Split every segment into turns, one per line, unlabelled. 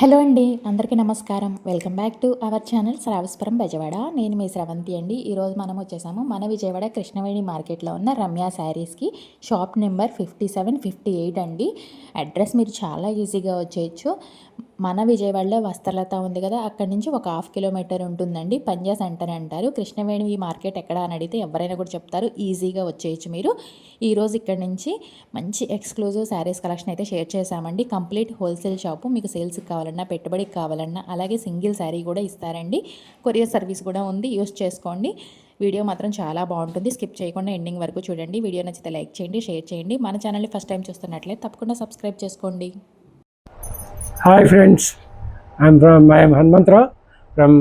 Hello అండి అందరికీ నమస్కారం. Welcome back to our channel Sravaspuram Bezawada. నేను మీ శ్రవంతి అండి. ఈరోజు మనం వచ్చేసాము మన విజయవాడ కృష్ణవేణి మార్కెట్లో ఉన్న రమ్య శారీస్కి shop number fifty seven fifty eight అండి. అడ్రస్ మీరు చాలా ఈజీగా వచ్చేయచ్చు. మన విజయవాడలో వస్త్రలత ఉంది కదా అక్కడి నుంచి ఒక హాఫ్ కిలోమీటర్ ఉంటుందండి. పంజా సెంటర్ అంటారు. కృష్ణవేణి ఈ మార్కెట్ ఎక్కడ అని అడిగితే ఎవరైనా కూడా చెప్తారు. ఈజీగా వచ్చేయచ్చు మీరు. ఈరోజు ఇక్కడ నుంచి మంచి ఎక్స్క్లూజివ్ శారీస్ కలెక్షన్ అయితే షేర్ చేశామండి. Complete wholesale shop. మీకు సేల్స్కి కావాలన్నా పెట్టుబడికి కావాలన్నా అలాగే సింగిల్ శారీ కూడా ఇస్తారండి. కొరియర్ సర్వీస్ కూడా ఉంది. యూస్ చేసుకోండి. వీడియో మాత్రం చాలా బాగుంటుంది. స్కిప్ చేయకుండా ఎండింగ్ వరకు చూడండి. వీడియో నచ్చితే లైక్ చేయండి షేర్ చేయండి. మన ఛానల్ని ఫస్ట్ టైం చూస్తున్నట్లయితే తప్పకుండా సబ్స్క్రైబ్ చేసుకోండి.
Hi friends I'm from I'm Hanumantharao from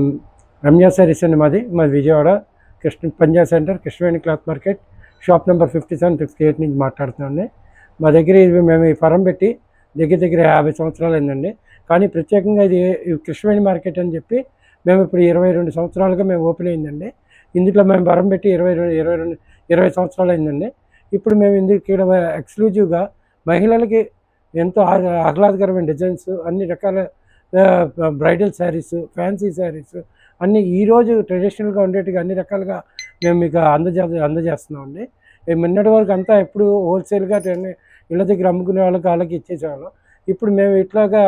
Ramya sarees అండి మాది మాది Vijayawada Krishna Punjab centre Krishnaveni cloth market shop number fifty seven fifty eight నుంచి మాట్లాడుతున్నాండి మా దగ్గర ఇది మేము ఈ ఫరం పెట్టి దగ్గర దగ్గర యాభై సంవత్సరాలు అయిందండి. కానీ ప్రత్యేకంగా ఇది కృష్ణవేణి మార్కెట్ అని చెప్పి మేము ఇప్పుడు ఇరవై రెండు సంవత్సరాలుగా మేము ఓపెన్ అయిందండి. ఇందులో మేము వరం పెట్టి ఇరవై రెండు ఇరవై రెండు ఇరవై సంవత్సరాలు అయిందండి. ఇప్పుడు మేము ఇందుకు ఇక్కడ ఎక్స్క్లూజివ్గా మహిళలకి ఎంతో ఆహ్లా- ఆహ్లాదకరమైన డిజైన్స్ అన్ని రకాల బ్రైడల్ శారీస్ ఫ్యాన్సీ శారీస్ అన్నీ ఈరోజు ట్రెడిషనల్గా ఉండేట్టుగా అన్ని రకాలుగా మేము మీకు అందజే అందజేస్తున్నామండి. ఈ మొన్నటి వరకు అంతా ఎప్పుడు హోల్సేల్గా ఇళ్ళ దగ్గర అమ్ముకునే వాళ్ళకి వాళ్ళకి ఇచ్చేసేవాళ్ళం. ఇప్పుడు మేము ఇట్లాగా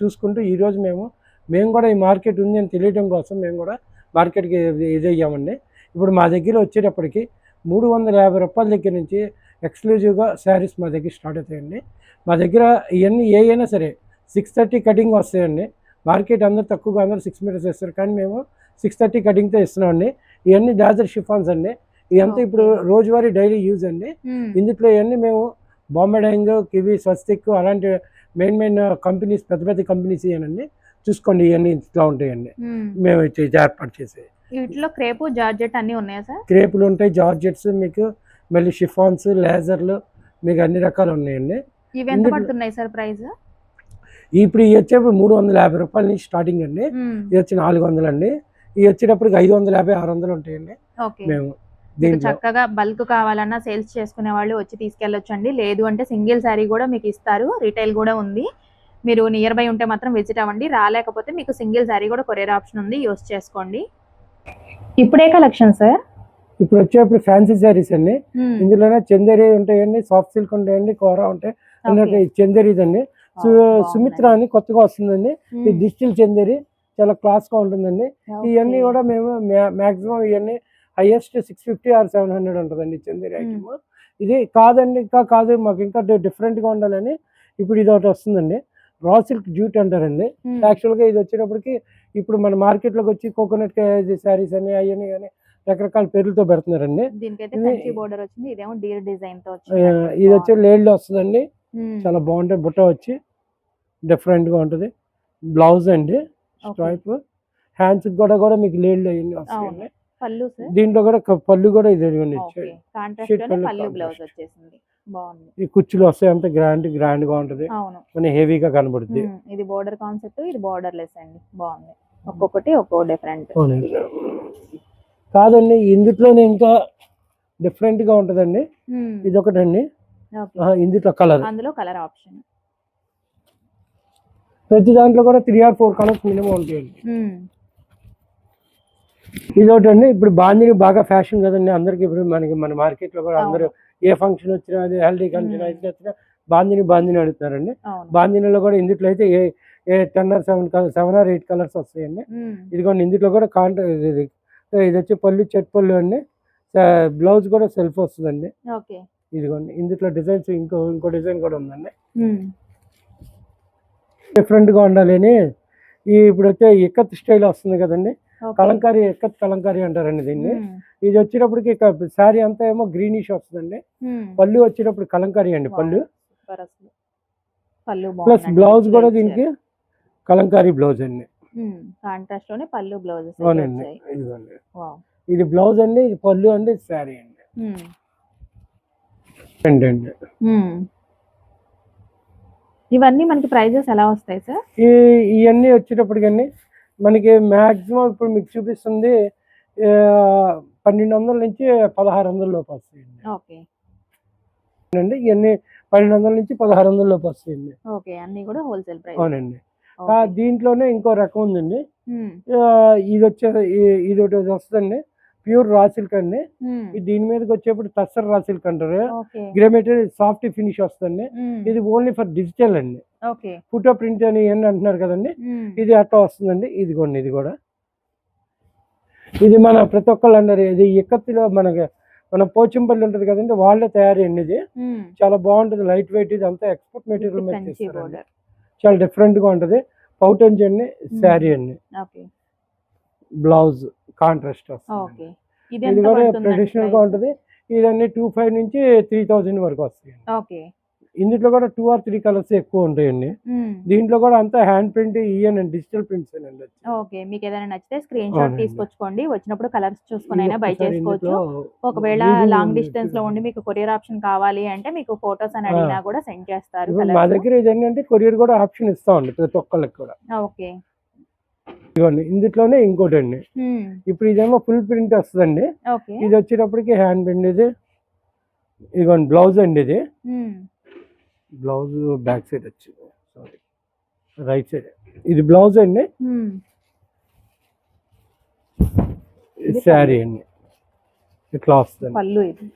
చూసుకుంటూ ఈరోజు మేము మేము కూడా ఈ మార్కెట్ ఉంది అని తెలియడం కోసం మేము కూడా మార్కెట్కి ఇది అయ్యామండి ఇప్పుడు మా దగ్గర వచ్చేటప్పటికి మూడు వందల యాభై రూపాయల దగ్గర నుంచి ఎక్స్క్లూజివ్గా శారీస్ మా దగ్గర స్టార్ట్ అవుతాయండి. మా దగ్గర ఇవన్నీ ఏ అయినా సరే సిక్స్ థర్టీ కటింగ్ వస్తాయండి. మార్కెట్ అందరూ తక్కువగా అందరూ సిక్స్ మీటర్స్ వేస్తారు. కానీ మేము సిక్స్ థర్టీ కటింగ్తో ఇస్తున్నామండి. ఇవన్నీ దాదర్ షిఫాన్స్ అండి. ఇదంతా ఇప్పుడు రోజువారీ డైలీ యూజ్ అండి. ఇందులో ఇవన్నీ మేము బాంబే డైంగ్ కివి స్వస్తిక్ అలాంటి మెయిన్ మెయిన్ కంపెనీస్ పెద్ద పెద్ద కంపెనీస్ ఇవన్నీ చూసుకోండి ఇవన్నీ ఇట్లా ఉంటాయండి. మేము ఏర్పాటు చేసే
వీటిలో క్రేపు జార్జెట్ అన్ని ఉన్నాయా సార్?
క్రేపులు ఉంటాయి జార్జెట్స్ మీకు మళ్ళీ షిఫాన్స్ లేజర్లు మీకు అన్ని రకాలు ఉన్నాయండి.
ఇవి ఎంత పడుతున్నాయి సార్ ప్రైస్?
ఇప్పుడు ఇవి వచ్చేప్పుడు మూడు వందల యాభై రూపాయల నుంచి స్టార్టింగ్ అండి. ఇది వచ్చి నాలుగు వందలు అండి ఇవి వచ్చేటప్పటికి ఐదు వందల యాభై ఆరు వందలు ఉంటాయండి.
ఓకే.
మేము
చక్కగా బల్క్ కావాలన్నా సేల్స్ చేసుకునే వాళ్ళు వచ్చి తీసుకెళ్ళొచ్చు అండి లేదు అంటే సింగిల్ శారీ కూడా మీకు ఇస్తారు. రీటైల్ కూడా ఉంది. మీరు నియర్ బై ఉంటే మాత్రం విజిట్ అవ్వండి. రాలేకపోతే మీకు సింగిల్ శారీ కూడా కొరియర్ ఆప్షన్ ఉంది. యూస్ చేసుకోండి. ఇప్పుడే కలెక్షన్ సార్.
ఇప్పుడు వచ్చేప్పుడు ఫ్యాన్సీ శారీస్ అండి. ఇందులోనే చందేరి ఉంటాయండి సాఫ్ట్ సిల్క్ ఉంటాయండి కోరా ఉంటాయి. అన్నట్టు చందేరీస్ అండి సు- సుమిత్ర అని కొత్తగా వస్తుందండి. ఈ డిజిటల్ చందేరి చాలా క్లాస్గా ఉంటుందండి. ఇవన్నీ కూడా మేము మాక్సిమం ఇవన్నీ highest six fifty or seven hundred ఉంటుందండి చందేరి
Hmm.
ఐటమ్ ఇది కాదండి ఇంకా కాదు మాకు ఇంకా డిఫరెంట్గా ఉండాలని ఇప్పుడు ఇది ఒకటి వస్తుందండి. రా సిల్క్ జ్యూట్ అంటారండి. యాక్చువల్గా ఇది వచ్చేటప్పటికి ఇప్పుడు మన మార్కెట్లోకి వచ్చి కోకోనట్ శారీస్ అని అవన్నీ కానీ రకరకాల పేర్లతో పెడుతున్నారండి.
దీనికైతే
ఇది- వచ్చి లేడ్లో వస్తుందండి. చాలా బాగుంటుంది బుట్ట వచ్చి డిఫరెంట్గా ఉంటుంది. బ్లౌజ్ అండి స్ట్రైప్ హ్యాండ్స్ కూడా కూడా మీకు లేడ్లు అవన్నీ వస్తాయండి.
పళ్ళు
దీంట్లో కూడా పళ్ళు కూడా ఇది ఈ కుచ్చులు వస్తాయి అంత గ్రాండ్ గ్రాండ్గా ఉంటుంది కొన్ని హెవీగా కనబడుద్ది.
ఉమ్, ఇది బోర్డర్ కాన్సెప్ట్ ఇది బోర్డర్ లెస్ అండి. బాగుంది. ఒక్కొక్కటి ఒక్కో డిఫరెంట్.
కాదండి ఇందులోనే ఇంకా డిఫరెంట్గా ఉంటుందండి ఇది ఒకటండి ఇందులో కలర్.
అందులో కలర్ ఆప్షన్.
ప్రతి దాంట్లో కూడా three or four colours minimum ఉంటాయండి. ఇది ఒకటి అండి ఇప్పుడు బాందిని బాగా ఫ్యాషన్ కదండి అందరికి ఇప్పుడు మనకి మన మార్కెట్లో కూడా అందరూ ఏ ఫంక్షన్ వచ్చినా అది హెల్దీ ఫంక్షన్. అయితే వచ్చినా బాందిని బాందిని అడుగుతారండి బాందినిలో కూడా ఇందులో అయితే ఏ ఏ ten or seven colour seven or eight colours వస్తాయండి.
ఉమ్,
ఇదిగోండి ఇందులో కూడా కాంట్రా ఇది వచ్చి పళ్ళు చెట్ పళ్ళు అండి. బ్లౌజ్ కూడా సెల్ఫ్ వస్తుందండి. ఇదిగోండి ఇందులో డిజైన్స్ ఇంకో ఇంకో డిజైన్ కూడా ఉందండి.
ఉమ్,
డిఫరెంట్గా ఉండాలి అని ఈ ఇప్పుడు వచ్చే ఇక్కత్ స్టైల్ వస్తుంది కదండి. కలంకారీ ఎక్కత్ కలంకారీ అంటారండి దీన్ని. ఇది వచ్చేటప్పటికి శారీ అంతా ఏమో గ్రీనిష్ వస్తుందండి. పళ్ళు వచ్చేటప్పుడు కలంకారీ అండి పళ్ళు. ప్లస్. బ్లౌజ్ కూడా దీనికి. కలంకారీ బ్లౌజ్ అండి.
కాంట్రాస్ట్లోనే పళ్ళు బ్లౌజెస్
అవునండి. ఇదిగోండి. ఇది బ్లౌజ్ అండి ఇది పళ్ళు అండి ఇది శారీ అండి. అండి.
ఇవన్నీ మనకి ప్రైజెస్ ఎలా వస్తాయి సార్?
ఇవన్నీ వచ్చేటప్పటికన్నీ మనకి మ్యాక్సిమం ఇప్పుడు మీకు చూపిస్తుంది పన్నెండు వందల నుంచి పదహారు వందల లోపు వస్తాయండి.
ఓకే.
అండి ఇవన్నీ పన్నెండు వందల నుంచి పదహారు వందల లోపు వస్తాయండి.
ఓకే అన్ని కూడా హోల్సేల్ ప్రైస్.
అవునండి. దీంట్లోనే ఇంకో రకం ఉందండి. ఇది వచ్చే ఇది ఒకటి వస్తుందండి. ప్యూర్ రా సిల్క్ అండి దీని మీదకి వచ్చేప్పుడు టస్సర్ రా సిల్క్ అంటారు గ్రే మెటీరియల్ సాఫ్ట్ ఫినిష్ వస్తుంది ఇది ఓన్లీ ఫర్ డిజిటల్ అండి. ఫోటో ప్రింట్ అని ఏంటి అంటున్నారు కదండి. ఇది అట్లా వస్తుందండి. ఇదిగోండి ఇది కూడా. ఇది మన ప్రతి ఒక్కళ్ళు అన్నారు ఇది ఎక్కత్తిలో మనకి మన పోచంపల్లి ఉంటుంది కదండి వాళ్ళే తయారీ అండి ఇది. చాలా బాగుంటుంది లైట్ వెయిట్ ఇది అంతా ఎక్స్పోర్ట్ మెటీరియల్ మీద చాలా డిఫరెంట్గా ఉంటుంది. పౌటంజ్ అండి శారీ అండి బ్లౌజ్ కాంట్రాస్ట్ వస్తుంది.
ఇది
కూడా
ట్రెడిషనల్గా?
ఉంటుంది. ఇదన్నీ టూ ఫైవ్ నుంచి త్రీ థౌజండ్ వరకు వస్తాయి ఇందులో కూడా టూ ఆర్ త్రీ కలర్స్ ఎక్కువ ఉంటాయండి.
ఉమ్,
దీంట్లో కూడా అంతా హ్యాండ్ ప్రింట్ ఇయన్ డిజిటల్ ప్రింట్స్ అండి
ఓకే మీకు ఏదైనా నచ్చితే స్క్రీన్ షాట్. తీసుకొచ్చుకోండి. వచ్చినప్పుడు కలర్స్ చూసుకొని అయినా బై చేసుకోవచ్చు. ఒకవేళ లాంగ్
డిస్టెన్స్లో.
ఉండి మీకు కొరియర్ ఆప్షన్ కావాలి అంటే మీకు ఫొటోస్ అని. అడిగినా కూడా సెండ్ చేస్తారు
మా. దగ్గర ఏంటంటే కొరియర్ కూడా ఆప్షన్ ఇస్తామండి ప్రతి ఒక్కళ్ళకి కూడా.
ఓకే.
ఇదిగోండి ఇందులోనే ఇంకోటి అండి.
ఉమ్,
ఇప్పుడు ఇదేమో ఫుల్ ప్రింట్ వస్తుందండి. ఇది వచ్చేటప్పటికి హ్యాండ్ ప్రింట్ ఇది. ఇదిగోండి బ్లౌజ్ అండి ఇది.
ఉమ్,
బ్లౌజ్ బ్యాక్ సైడ్ వచ్చింది. సారీ రైట్ సైడ్ ఇది బ్లౌజ్ అండి.
ఇది
శారీ అండి. ఇట్లా వస్తుంది
పళ్ళు ఇది.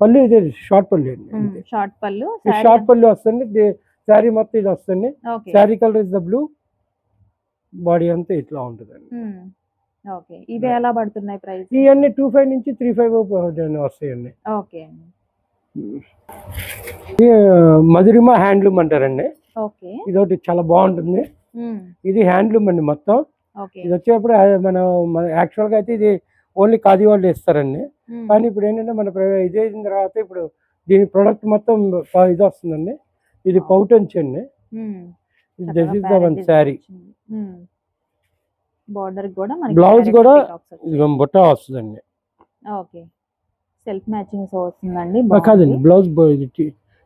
పళ్ళు ఇది షార్ట్ పళ్ళు అండి.
షార్ట్ పళ్ళు
షార్ట్ పళ్ళు వస్తుంది. శారీ మొత్తం ఇది వస్తుంది. Sari colour is the blue body అంతా ఇట్లా ఉంటుందండి.
Um, okay. ఇవి ఎలా పడుతున్నాయి ప్రైస్?
ఇవన్నీ టూ ఫైవ్ నుంచి త్రీ ఫైవ్ వస్తాయండి.
ఓకే
ఇది మధురిమ హ్యాండ్లూమ్ అంటారండి. ఇది ఒకటి చాలా బాగుంటుంది. ఇది హ్యాండ్లూమ్ అండి మొత్తం. ఇది వచ్చేప్పుడు మనం మన యాక్చువల్గా అయితే ఇది ఓన్లీ ఖాదీ వాళ్ళు ఇస్తారండి. కానీ ఇప్పుడు ఏంటంటే మన ఇది అయిన తర్వాత ఇప్పుడు దీని ప్రొడక్ట్ మొత్తం ఇది వస్తుందండి. ఇది పౌటంచ్ అండి this is the one sari.
Border కూడా direct
కూడా బుట్ట వస్తుందండి.
ఓకే. సెల్ఫ్ మ్యాచింగ్ సో వస్తుందండి
కాదండి బ్లౌజ్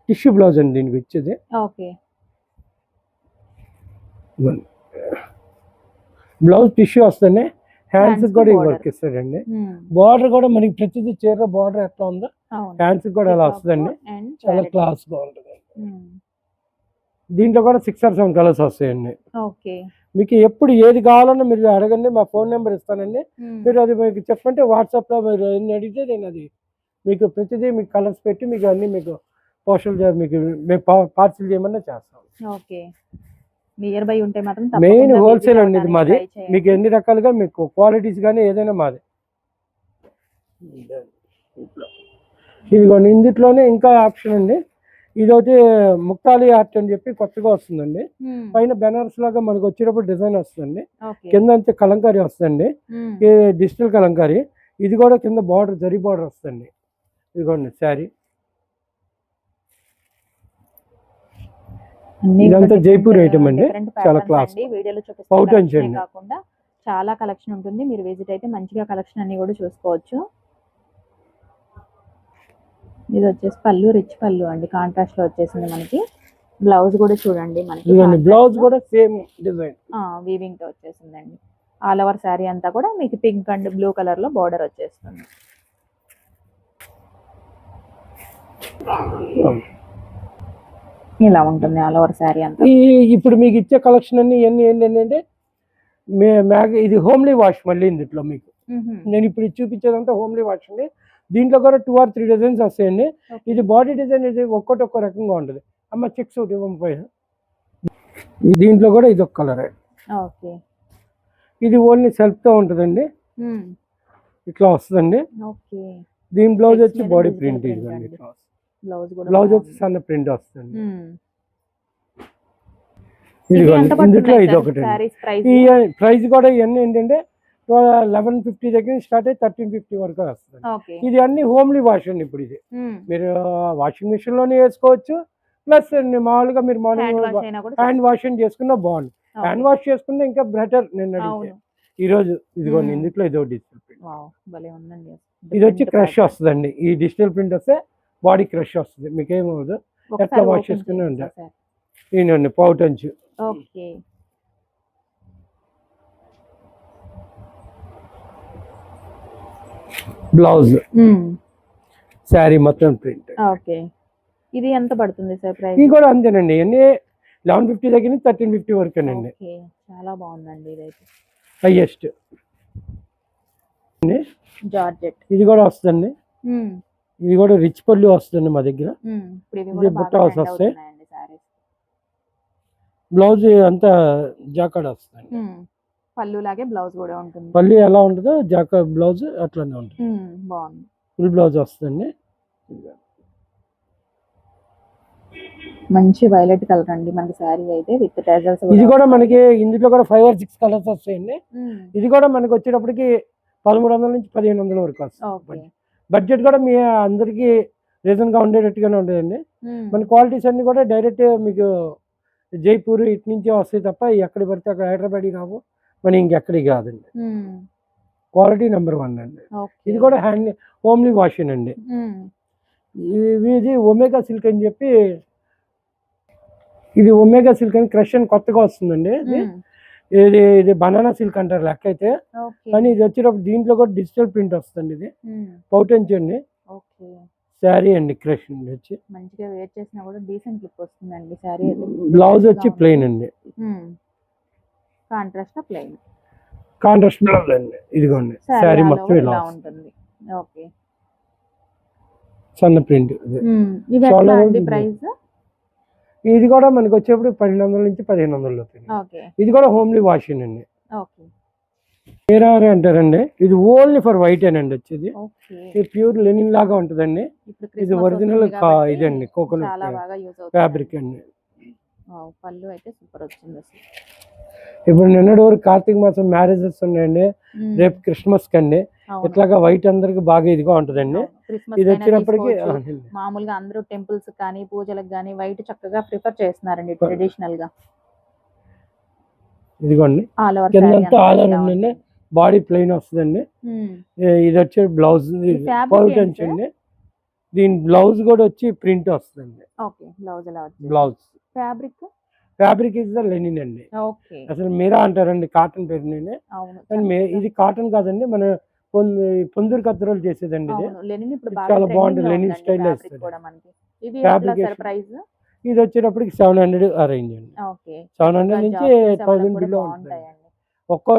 టిష్యూ బ్లౌజ్ అండి దీనికి ఇచ్చేది
ఓకే.
బ్లౌజ్ టిష్యూ వస్తుంది హ్యాండ్స్ కూడా. వర్క్ ఇస్తాడండి.
ఉమ్,
బార్డర్ కూడా మనకి ప్రతిదీ చీర బార్డర్ ఎట్లా ఉందో హ్యాండ్స్ కూడా అలా వస్తుందండి. చాలా క్లాస్గా ఉంటుంది దీంట్లో కూడా సిక్స్ ఆర్ సెవెన్ కలర్స్ వస్తాయండి.
ఓకే.
మీకు ఎప్పుడు ఏది కావాలన్నా మీరు అడగండి మా ఫోన్ నెంబర్ ఇస్తానండి.
ఉమ్,
మీరు అది మీకు చెప్పంటే వాట్సాప్లో మీరు అడిగితే నేను అది మీకు ప్రతిదీ మీకు కలర్స్ పెట్టి మీకు అన్ని మీకు పోస్టల్ మీకు మేము పార్సిల్ చేయమన్నా చేస్తాం.
ఓకే. నియర్ బై ఉంటే మాత్రం
మెయిన్ హోల్సేల్ అండి ఇది మాది. మీకు ఎన్ని రకాలుగా మీకు క్వాలిటీస్ కానీ ఏదైనా మాది. ఇదిగోండి ఇందులోనే ఇంకా ఆప్షన్ అండి. ఇది ఒకటి ముక్తాలి ఆర్ట్ అని చెప్పి కొత్తగా వస్తుందండి. పైన బెనారస్ లాగా మనకు వచ్చేటప్పుడు డిజైన్ వస్తుంది
ఓకే.
కింద అంతే కలంకారీ వస్తుంది
ఉమ్,
ఈ డిజిటల్ కలంకారీ. ఇది కూడా కింద బార్డర్ జరీ బార్డర్ వస్తుంది ఇదిగోండి శారీ. ఇదంతా జైపూర్
uh,
item అండి. చాలా
patterns
class.
అండి. కాకుండా చాలా కలెక్షన్ ఉంటుంది. మీరు విజిట్ అయితే మంచిగా కలెక్షన్ అన్ని కూడా చూసుకోవచ్చు. ఇది వచ్చేసి పళ్ళు రిచ్ పళ్ళు అండి. కాంట్రాస్ట్లో వచ్చేసింది మనకి. బ్లౌజ్ కూడా చూడండి మనకి.
బ్లౌజ్ కూడా సేమ్ డిజైన్.
ఆ, వీవింగ్తో వచ్చేసిందండి. ఆల్ ఓవర్ శారీ అంతా కూడా మీకు పింక్ అండ్ బ్లూ కలర్లో బార్డర్ వచ్చేస్తుంది. ఇలా ఉంటుంది ఆల్ ఓవర్ శారీ అంతా.
ఈ ఇప్పుడు మీకు ఇచ్చే కలెక్షన్ అన్ని ఇవన్నీ ఏంటంటే మే మ్యాగ్ ఇది హోమ్లీ వాష్ మళ్ళీ ఇందులో మీకు. నేను ఇప్పుడు చూపించేదంతా హోమ్లీ వాష్ అండి. దీంట్లో కూడా టూ ఆర్ త్రీ డిజైన్స్ వస్తాయండి. ఇది బాడీ డిజైన్ ఇది ఒక్కొక్కటి ఒక్కో రకంగా ఉంటుంది. అమ్మ చెక్స్ ఒకటి ఇవ్వం పైన ఈ దీంట్లో కూడా ఇది ఒక కలర్
ఓకే.
ఇది ఓన్లీ సెల్ఫ్తో ఉంటుందండి.
మ్మ్.
ఇట్లా వస్తుందండి. దీని బ్లౌజ్ వచ్చి బాడీ ప్రింట్
అండి.
ఇట్లా.
బ్లౌజ్ కూడా
బ్లౌజ్ వచ్చి. సన్న ప్రింట్ వస్తుంది. ఇదిగోండి ఇందులో ఇది ఒకటి
ప్రైస్
ఈ ప్రైస్ కూడా ఇవన్నీ ఏంటంటే లెవెన్ ఫిఫ్టీ దగ్గర స్టార్ట్ అయ్యి థర్టీన్ ఫిఫ్టీ వరకు వస్తుంది. ఇది అన్ని హోమ్లీ వాష్ అండి ఇప్పుడు ఇది. మీరు వాషింగ్ మిషన్లోనే వేసుకోవచ్చు. ప్లస్ మామూలుగా మీరు మార్నింగ్ హ్యాండ్ వాష్ చేసుకున్నా బాగుంది. హ్యాండ్ వాష్ చేసుకుంటే ఇంకా బెటర్ నేను అడిగితే ఈ రోజు ఇదిగోండి. ఇందులో ఇదో డిజిటల్ ప్రింట్ ఇది వచ్చి క్రష్. వస్తుందండి. ఈ డిజిటల్ ప్రింట్ వస్తే బాడీ క్రష్ వస్తుంది. మీకు
ఒకసారి
ఎట్లా
open
చేసుకునే. ఈయనండి పౌటంచు
ఓకే.
బ్లౌజ్. శారీ మొత్తం ప్రింట్.
ఓకే. ఇది ఎంత పడుతుంది సార్ ప్రైస్?
ఇది కూడా అంతేనండి. అన్ని లెవెన్ ఫిఫ్టీ దగ్గర నుంచి థర్టీన్ ఫిఫ్టీ వరకేనండి.
ఓకే. చాలా బాగుందండి ఇదైతే.
హైయెస్ట్.
జార్జెట్.
ఇది కూడా వస్తుందండి. ఇది కూడా రిచ్ పళ్ళు వస్తుంది మా దగ్గర. ఇది బుట్ట
trend
వస్తాయి. బ్లౌజ్ అంతా జాకాడ్ వస్తుంది
పళ్ళు లాగే బ్లౌజ్ కూడా ఉంటుంది.
పళ్ళు ఎలా ఉంటుందో జాకా బ్లౌజ్ అట్లానే ఉంటుంది.
బాగుంది.
ఫుల్ బ్లౌజ్ వస్తుంది
మంచి వైలెట్ కలర్ అండి మనకి శారీ అయితే విత్ టెజల్స్
ఇది కూడా మనకి ఇందులో కూడా ఫైవ్ ఆర్ సిక్స్ కలర్స్ వస్తాయండి. ఇది కూడా మనకి వచ్చేటప్పటికి పదమూడు వందల నుంచి పదిహేను వందల వరకు
ఓకే.
వస్తుంది బడ్జెట్ కూడా మీ అందరికీ రీజన్గా ఉండేటట్టుగానే ఉండేదండి. మన క్వాలిటీస్ అన్ని కూడా డైరెక్ట్ మీకు జైపూర్ ఇటు నుంచే వస్తాయి తప్ప ఎక్కడ పడితే అక్కడ హైదరాబాద్ రావు. మన ఇంకెక్కడికి కాదండి. క్వాలిటీ నెంబర్ వన్ అండి. ఇది కూడా హ్యాండ్ హోమ్లీ వాషింగ్ అండి. ఇది ఇది ఒమేగా సిల్క్ అని చెప్పి ఇది ఒమేగా సిల్క్ అని క్రష్ అని కొత్తగా వస్తుందండి ఇది ఇది బనానా సిల్క్ అంటారు లెక్క అయితే కానీ ఇది వచ్చేటప్పుడు దీంట్లో కూడా డిజిటల్ ప్రింట్ వస్తుంది ఇది. పౌటెంచ్ అండి
ఓకే.
శారీ అండి క్రష్ అండి వచ్చి.
మంచిగా వేర్ చేసినా కూడా డీసెంట్ లుక్ వస్తుందండి శారీ
బ్లౌజ్ వచ్చి ప్లెయిన్ అండి.
కాంట్రాస్ట్ ప్లెయిన్
కాంట్రాస్ట్ బ్లౌజ్ అండి. ఇదిగోండి శారీ మొత్తం ఇలా.
ఉంటుంది. ఓకే.
సన్న ప్రింట్
ఇది. ప్రైస్?
ఇది కూడా మనకి వచ్చేప్పుడు పన్నెండు వందల నుంచి పదిహేను వందల ఇది కూడా హోమ్లీ వాషింగ్ అండి. ఏరారే అంటారండి. ఇది ఓన్లీ ఫర్ వైట్ అండి వచ్చేది. ఇది ప్యూర్ లెనిన్ లాగా ఉంటుందండి. ఇది ఒరిజినల్ ఇదండి కోకోనట్ ఫ్యాబ్రిక్ అండి.
పళ్ళు అయితే సూపర్ వచ్చింది
ఇప్పుడు నిన్నటి వరకు కార్తీక మాసం మ్యారేజెస్ ఉన్నాయండి. రేపు క్రిస్మస్ కండి. ఇట్లాగా వైట్ అందరికి బాగా ఇదిగా ఉంటుందండి. ఇది వచ్చినప్పటికి.
మామూలుగా అందరూ టెంపుల్స్ కానీ పూజలకు కానీ వైట్ చక్కగా ప్రిఫర్ చేస్తున్నారండి ట్రెడిషనల్గా
ఇదిగోండి.
ఆల్ ఓవర్
కిందంతా ఆల్ ఓవర్ ఉందండి. బాడీ ప్లెయిన్ వస్తుందండి. ఇది వచ్చే బ్లౌజ్ పౌటెన్స్? అండి. దీని బ్లౌజ్ కూడా వచ్చి ప్రింట్ వస్తుందండి.
Blouse fabric
fabric is the linen అండి. అసలు మీరా అంటారండి కాటన్ పేరు నేను.
అవును
కానీ మే-
చక్కగా.
ఇది కాటన్ కాదండి మన పొందూరు కత్తెరలు చేసేదండి ఇది. చాలా బాగుంటుంది,
లో
లెనిన్
ఉందండి
style లో
fabric
ఇస్తారు.
కూడా మనకి. ఇది
వచ్చేటప్పటికి సెవెన్ హండ్రెడ్ అరేంజ్ అండి.
ఓకే.
సెవెన్ హండ్రెడ్ నుంచి థౌసండ్ బిలో ఉంటుంది ఒక్కో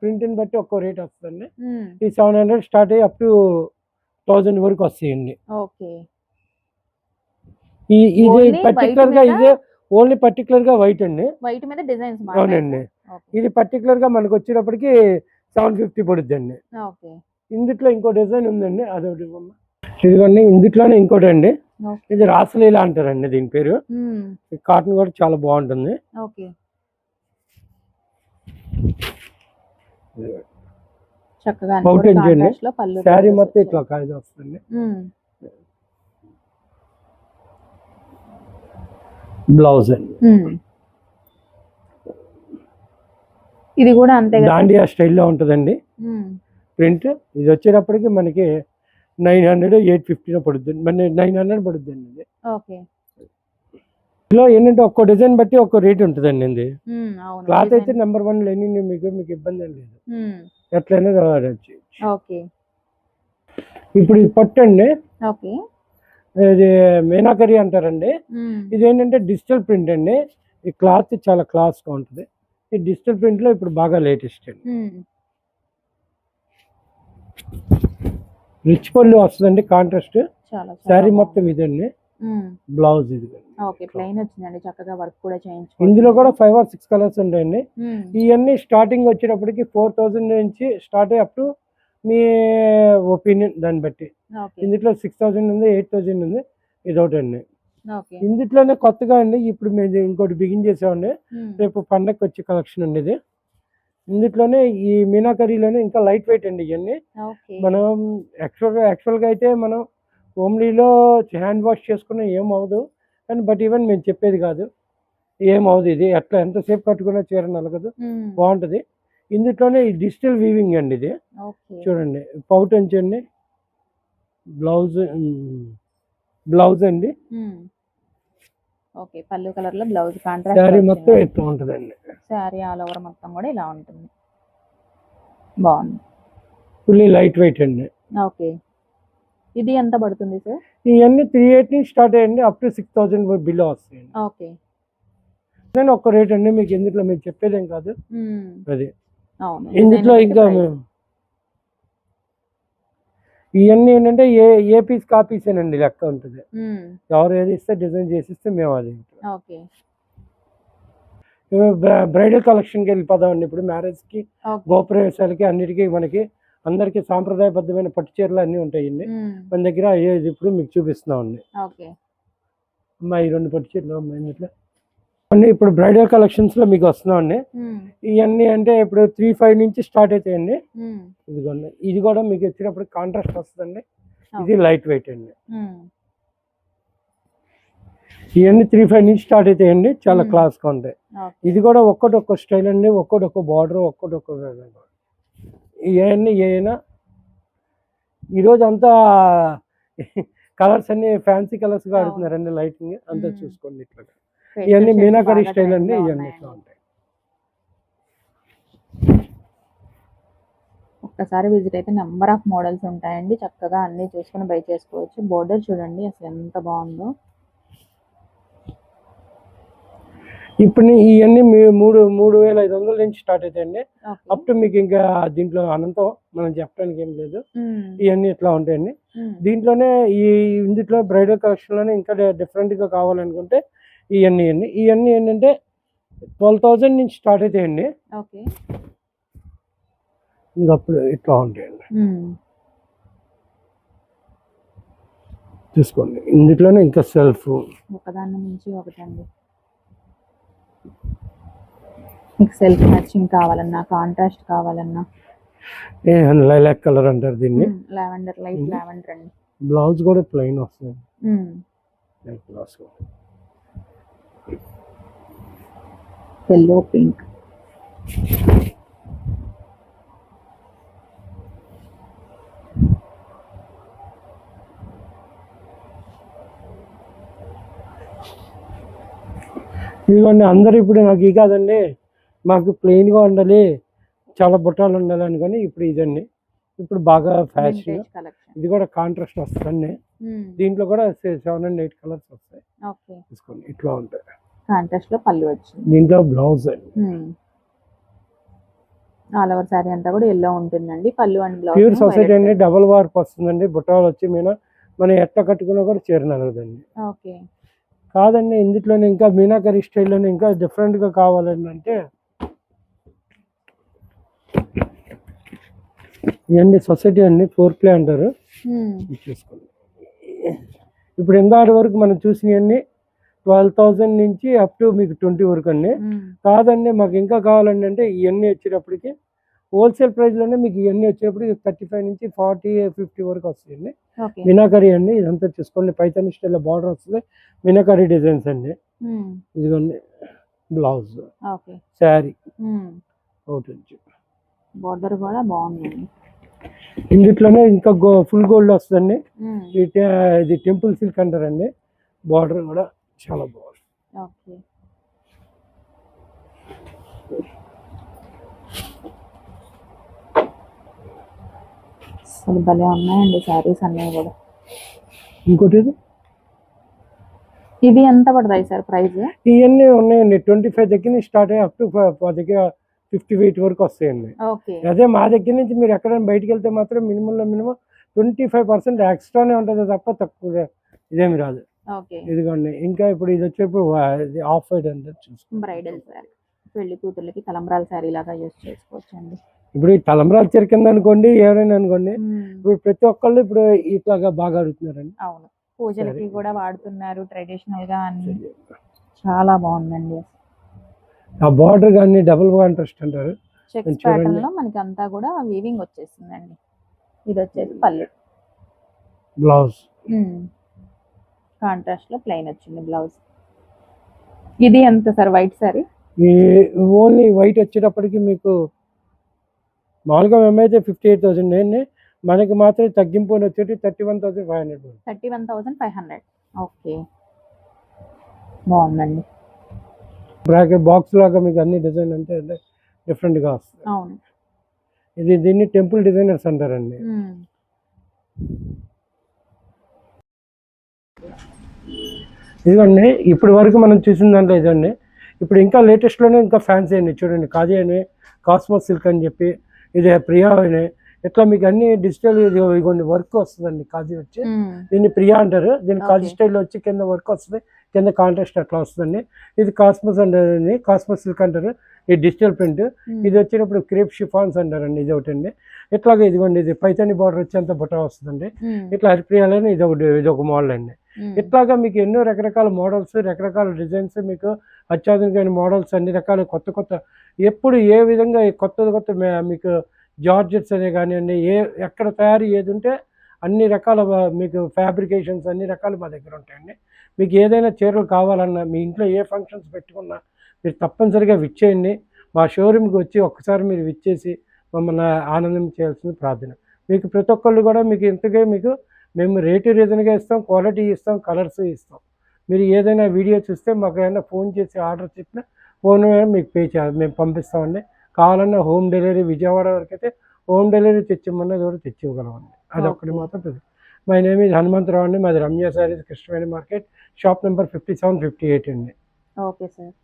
ప్రింట్ని బట్టి ఒక్కో రేట్ వస్తుంది. ఈ సెవెన్ హండ్రెడ్ స్టార్ట్ అయ్యి అప్ టు థౌసండ్ వరకు వస్తాయండి. ఈ ఇది
పర్టికులర్గా?
ఇదే ఓన్లీ పర్టికులర్గా వైట్ అండి.
వైట్ మీద డిజైన్స్
అవునండి. ఇది పర్టికులర్గా మనకు వచ్చేటప్పటికి సెవెన్ ఫిఫ్టీ పడుద్ది అండి
ఓకే.
ఇందుట్లో ఇంకో డిజైన్ ఉందండి అదొకటి. ఇదిగోండి ఇందుట్లోనే ఇంకోటి అండి. ఇది రాసలీలా అంటారండి దీని పేరు. కాటన్ కూడా చాలా బాగుంటుంది.
కూడా
అండి. శారీ మొత్తం. ఇట్లా కాయలు వస్తుంది. బ్లౌజ్ అండి
మ్మ్. ఇది కూడా అంతే
దాండియా స్టైల్లో ఉంటుందండి. ప్రింట్ ఇది వచ్చేటప్పటికి మనకి నైన్ హండ్రెడ్ ఎయిట్ ఫిఫ్టీలో పడుద్ది మన నైన్ హండ్రెడ్ పడుద్ది అండి ఇది ఇందులో ఏంటంటే ఒక్కో డిజైన్ బట్టి ఒక్కో రేట్ ఉంటుందండి ఇది. క్లాత్ అయితే. నెంబర్ వన్ లెనిన్ మీకు మీకు ఇబ్బంది ఏం లేదు. ఎట్లయినా
ఓకే.
ఇప్పుడు ఇది పట్టు అండి. ఇది మీనాకరి అంటారండి. ఇది ఏంటంటే డిజిటల్ ప్రింట్ అండి. ఈ క్లాత్ చాలా క్లాస్గా ఉంటుంది. ఈ డిజిటల్ ప్రింట్లో ఇప్పుడు బాగా లేటెస్ట్ అండి. రిచ్ పళ్ళు వస్తుందండి కాంట్రాస్ట్. శారీ. మొత్తం ఇదండి. బ్లౌజ్ ఇది
ఓకే ప్లెయిన్ వచ్చిందండి చక్కగా వర్క్ కూడా చేయించుకోవచ్చు.
ఇందులో కూడా ఫైవ్ ఆర్ సిక్స్ కలర్స్ ఉంటాయండి. ఇవన్నీ స్టార్టింగ్ వచ్చేటప్పటికి ఫోర్ థౌజండ్ నుంచి స్టార్ట్ అయ్యి అప్ టు మీ ఒపీనియన్ దాన్ని బట్టి. ఇందులో సిక్స్ థౌజండ్ ఉంది ఎయిట్ థౌజండ్ ఉంది ఇదొకటి అండి
ఓకే.
ఇందులోనే కొత్తగా అండి ఇప్పుడు మేము ఇంకోటి బిగిన్ చేసామండి. రేపు పండగకి వచ్చే కలెక్షన్ అండి ఇది. ఇందులోనే ఈ మీనాకరీలోనే ఇంకా లైట్ వెయిట్ అండి ఇవన్నీ మనం యాక్చువల్గా యాక్చువల్గా అయితే మనం హోమ్లీలో హ్యాండ్ వాష్ చేసుకున్న ఏం అవ్వదు. కానీ బట్ ఈవెన్ మేము చెప్పేది కాదు. ఏం అవ్వదు ఇది. ఎట్లా ఎంతసేపు కట్టుకున్నా చీర నలగదు. బాగుంటుంది. ఇందులోనే ఈ డిజిటల్ వీవింగ్ అండి ఇది. చూడండి పౌట్ అండి బ్లౌజ్ బ్లౌజ్ అండి.
ఓకే పళ్ళు కలర్లో బ్లౌజ్
శారీ
కాంట్రాస్ట్
మొత్తం ఎట్లా ఉంటుందండి?
శారీ ఆల్ ఓవర్ మొత్తం కూడా ఇలా ఉంటుంది. బాగుంది.
ఫుల్లీ లైట్ వెయిట్ అండి.
ఓకే. ఇది ఎంత పడుతుంది సార్?
ఇవన్నీ త్రీ ఎయిట్ నుంచి స్టార్ట్ అయ్యండి up to six thousand below వస్తాయండి.
ఓకే.
నేను ఒక్క రేట్ అండి మీకు ఇందులో మీకు చెప్పేదేం కాదు. అది. ఇందులో ఇంకా. ఇవన్నీ ఏంటంటే ఏ ఏ పీస్ కాపీస్ ఏనండి లెక్క ఉంటుంది. ఎవరు ఏది ఇస్తే డిజైన్ చేసి ఇస్తే మేము అది బ్రైడల్ కలెక్షన్కి వెళ్ళిపోదామండి ఇప్పుడు మ్యారేజ్కి గోప్రవేశాలకి అన్నిటికీ మనకి అందరికీ సాంప్రదాయబద్ధమైన పట్టు చీరలు అన్నీ ఉంటాయండి. మన దగ్గర ఇప్పుడు మీకు చూపిస్తున్నామండి
ఓకే.
అమ్మా ఈ రెండు పట్టు చీరలు అమ్మాయి ఇట్లా అన్నీ ఇప్పుడు బ్రైడల్ కలెక్షన్స్లో మీకు వస్తున్నామండి ఇవన్నీ అంటే ఇప్పుడు త్రీ ఫైవ్ నుంచి స్టార్ట్ అవుతాయండి ఇదిగోండి. ఇది కూడా మీకు వచ్చినప్పుడు కాంట్రాస్ట్ వస్తుందండి. ఇది. లైట్ వెయిట్ అండి. ఇవన్నీ త్రీ ఫైవ్ నుంచి స్టార్ట్ అవుతాయండి చాలా. క్లాస్గా ఉంటాయి. ఇది కూడా ఒక్కటి ఒక్క స్టైల్ అండి. ఒక్కటి ఒక్క బార్డర్ ఒక్కటి ఒక్క. ఇవన్నీ ఏమైనా ఈరోజు అంతా కలర్స్ అన్ని ఫ్యాన్సీ కలర్స్గా
అవును.
ఆడుతున్నారండి లైటింగ్ అంతా. చూసుకోండి ఇట్లా ఇవన్నీ మీనాకరీ స్టైల్ అండి ఇవన్నీ ఉంటాయి
ఒక్కసారి విజిట్ అయితే నెంబర్ ఆఫ్ మోడల్స్ ఉంటాయండి. చక్కగా అన్ని చూసుకొని బై చేసుకోవచ్చు. బోర్డర్ చూడండి అసలు ఎంత బాగుందో.
ఇప్పుడు ఇవన్నీ మీ మూడు మూడు వేల ఐదు వందల నుంచి స్టార్ట్ అవుతాయండి. అప్ టు మీకు ఇంకా దీంట్లో అనంతం మనం చెప్పడానికి ఏం లేదు. ఇవన్నీ ఇట్లా ఉంటాయండి. దీంట్లోనే ఈ ఇందులో బ్రైడల్ కలెక్షన్లోనే ఇంకా డిఫరెంట్గా కావాలనుకుంటే ఇవన్నీ ఇవన్నీ. ఇవన్నీ ఏంటంటే ట్వెల్వ్ థౌజండ్ నుంచి స్టార్ట్ అవుతాయండి
ఓకే.
ఇంకా అప్పుడు ఇట్లా ఉంటాయండి.
ఉమ్,
చూసుకోండి ఇందులోనే ఇంకా సెల్ఫ్.
ఒకదాని నుంచి ఒకటండి. మీకు సెల్ఫ్ మ్యాచింగ్ కావాలన్నా కాంట్రాస్ట్ కావాలన్నా.
లైలాక్ కలర్ అంటారు దీన్ని.
Lavender light. లావెండర్ అండి.
బ్లౌజ్ కూడా ప్లెయిన్ వస్తుంది. బ్లౌజ్
ఎల్లో పింక్
ఇదిగోండి అందరూ ఇప్పుడు నాకు ఈ కాదండి. మాకు ప్లెయిన్గా ఉండాలి చాలా బుట్టాలు ఉండాలి అనుకొని ఇప్పుడు ఇదండి. ఇప్పుడు బాగా ఫ్యాషన్ ఇది కూడా కాంట్రాస్ట్ వస్తుంది దీంట్లో కూడా సెవెన్ అండ్ ఎయిట్ కలర్స్ వస్తాయి. తీసుకోండి ఇట్లా ఉంటాయి.
కాంట్రాస్ట్లో పళ్ళు వచ్చింది.
దీంట్లో బ్లౌజ్
ఆల్ ఓవర్ సారీ అంతా కూడా ఎల్లో ఉంటుందండి. పళ్ళు అండ్ బ్లౌజ్
ప్యూర్ సొసైటీ అండి. డబుల్ వార్ప్ వస్తుందండి. బుట్టాలు వచ్చి మీద మనం ఎట్లా కట్టుకున్నా కూడా చేరినగదండి
ఓకే.
కాదండి ఇందులోనే ఇంకా మీనాకరీ స్టైల్లోనే ఇంకా డిఫరెంట్గా కావాలని అంటే ఇవన్నీ సొసైటీ అండి ఫోర్ ప్లే అంటారు. చూసుకోండి. ఇప్పుడు ఇందాటి వరకు మనం చూసినవన్నీ ట్వెల్వ్ థౌజండ్ నుంచి అప్ టు మీకు ట్వంటీ వరకు అండి. కాదండి మాకు ఇంకా కావాలండి అంటే ఇవన్నీ వచ్చేటప్పటికి హోల్సేల్ ప్రైస్లోనే మీకు ఇవన్నీ వచ్చేటప్పటికి థర్టీ ఫైవ్ నుంచి ఫార్టీ ఫిఫ్టీ వరకు వస్తాయండి. మీనాకరీ అండి ఇదంతా చూసుకోండి. పైతని స్టైల్లో బార్డర్ వస్తుంది. మీనాకరీ డిజైన్స్ అండి. ఇదిగోండి బ్లౌజ్
ఓకే.
శారీ ఒకటి
బోర్డర్ కూడా బాగుందండి
ఇందులోనే ఇంకా ఫుల్ గోల్డ్ వస్తుందండి. ఇది టెంపుల్ సిల్క్ అంటారండి. బార్డర్ కూడా. చాలా బాగుంది.
ఓకే. అసలు భలే ఉన్నాయండి శారీస్ అన్నీ కూడా.
ఇంకోటి ఇది
ఇవి ఎంత పడతాయి సార్ ప్రైస్?
ఇవన్నీ ఉన్నాయండి. ట్వంటీ ఫైవ్ దగ్గర నుంచి స్టార్ట్ అయ్యి అప్ టు మా దగ్గర ఫిఫ్టీ వెయిట్ వరకు వస్తాయండి. అదే మా దగ్గర నుంచి మీరు ఎక్కడైనా బయటికి వెళ్తే మాత్రం మినిమంలో మినిమం ట్వంటీ ఫైవ్ పర్సెంట్ ఎక్స్ట్రానే ఉంటుంది తప్ప తక్కువ ఇదేమి రాదు. ఇదిగోండి ఇంకా ఇప్పుడు ఇది వచ్చేప్పుడు ఆఫ్ వైట్ అంటే
బ్రైడల్ శారీ పెళ్ళి కూతుర్లకి తలంబ్రాల శారీ లాగా యూస్ చేసుకోవచ్చు అండి
ఇప్పుడు ఈ తలంబ్రాల చీర కింద అనుకోండి ఎవరైనా అనుకోండి ఇప్పుడు ప్రతి ఒక్కళ్ళు ఇప్పుడు ఇట్లాగా బాగా అడుగుతున్నారండి.
అవును. పూజలకి
సరే.
కూడా వాడుతున్నారు ట్రెడిషనల్గా అన్ని. చాలా బాగుందండి.
ఆ బార్డర్ కానీ డబుల్ కాంట్రాస్ట్ అంటారు.
చెక్స్
చూడండి.
ప్యాటర్న్లో మనకి అంతా కూడా వీవింగ్ వచ్చేసిందండి. ఇది వచ్చేసి పళ్ళు.
బ్లౌజ్.
కాంట్రాస్ట్లో ప్లెయిన్ వచ్చింది బ్లౌజ్ ఇది ఎంత సార్ వైట్ సారీ
ఈ ఓన్లీ వైట్ వచ్చేటప్పటికి మీకు మామూలుగా మేమైతే ఫిఫ్టీ ఎయిట్ థౌసండ్ అండి మనకి మాత్రం తగ్గింపు వచ్చేటి thirty one thousand five hundred
thirty one thousand five hundred okay. బాగుందండి.
బ్రాకెట్ బాక్స్ లాగా మీకు అన్ని డిజైన్ అంటే డిఫరెంట్గా వస్తుంది
అవును.
ఇది దీన్ని టెంపుల్ డిజైనర్స్ అంటారండి. ఇదిగోండి ఇప్పటి వరకు మనం చూసిన దాంట్లో ఇదండి ఇప్పుడు ఇంకా లేటెస్ట్లోనే ఇంకా ఫ్యాన్సీ అండి చూడండి కాజీ అని కాస్మోస్ సిల్క్ అని చెప్పి ఇది ప్రియా అని ఇట్లా మీకు అన్ని డిజిటల్ ఇది ఇగోండి వర్క్ వస్తుందండి. కాజీ వచ్చి. దీన్ని ప్రియా అంటారు. దీని కాజీ
Okay.
స్టైల్ వచ్చి కింద వర్క్ వస్తుంది. కింద కాంట్రాస్ట్ అట్లా వస్తుందండి. ఇది కాస్మోస్ అంటారు కాస్మోస్ సిల్క్ అంటారు. ఈ డిజిటల్ ప్రింట్ ఇది వచ్చినప్పుడు క్రేప్ షిఫాన్స్ అంటారండి. ఇది ఒకటి అండి. ఇట్లాగే ఇదిగోండి ఇది పైతాని బార్డర్ వచ్చేంత బుట్ట వస్తుందండి. ఇట్లా హరిప్రియాలని ఇది ఒకటి ఇది ఒక మోడల్ అండి. Hmm. ఇట్లాగా మీకు ఎన్నో రకరకాల మోడల్స్ రకరకాల డిజైన్స్ మీకు అత్యాధునికమైన మోడల్స్ అన్ని రకాల కొత్త కొత్త ఎప్పుడు ఏ విధంగా కొత్త కొత్త మీకు జార్జెట్స్ అనే కానివ్వండి ఏ ఎక్కడ తయారీ ఏది ఉంటే అన్ని రకాల మీకు ఫ్యాబ్రికేషన్స్ అన్ని రకాలు మా దగ్గర ఉంటాయండి. మీకు ఏదైనా చీరలు కావాలన్నా మీ ఇంట్లో ఏ ఫంక్షన్స్ పెట్టుకున్నా మీరు తప్పనిసరిగా విచ్చేయండి. మా షోరూమ్కి వచ్చి ఒక్కసారి మీరు విచ్చేసి మమ్మల్ని ఆనందం చేయాల్సిన ప్రార్థన. మీకు ప్రతి ఒక్కళ్ళు కూడా మీకు ఇంతకే మీకు మేము రేటు రీజన్గా ఇస్తాం క్వాలిటీ ఇస్తాం కలర్స్ ఇస్తాం. మీరు ఏదైనా వీడియో చూస్తే మాకు ఏమైనా ఫోన్ చేసి ఆర్డర్ చెప్పినా ఫోన్ మీకు పే చేయాలి. మేము పంపిస్తామండి. కావాలన్నా హోమ్ డెలివరీ విజయవాడ వరకు అయితే హోమ్ డెలివరీ తెచ్చిమ్మన్నది కూడా తెచ్చి ఇవ్వగలమండి అది ఒక్కటి. మాత్రం మై నేమ్ ఇది హనుమంతరావు అండి. మాది Ramya sarees Krishnaveni market. Shop number fifty seven fifty eight అండి.
Okay sir.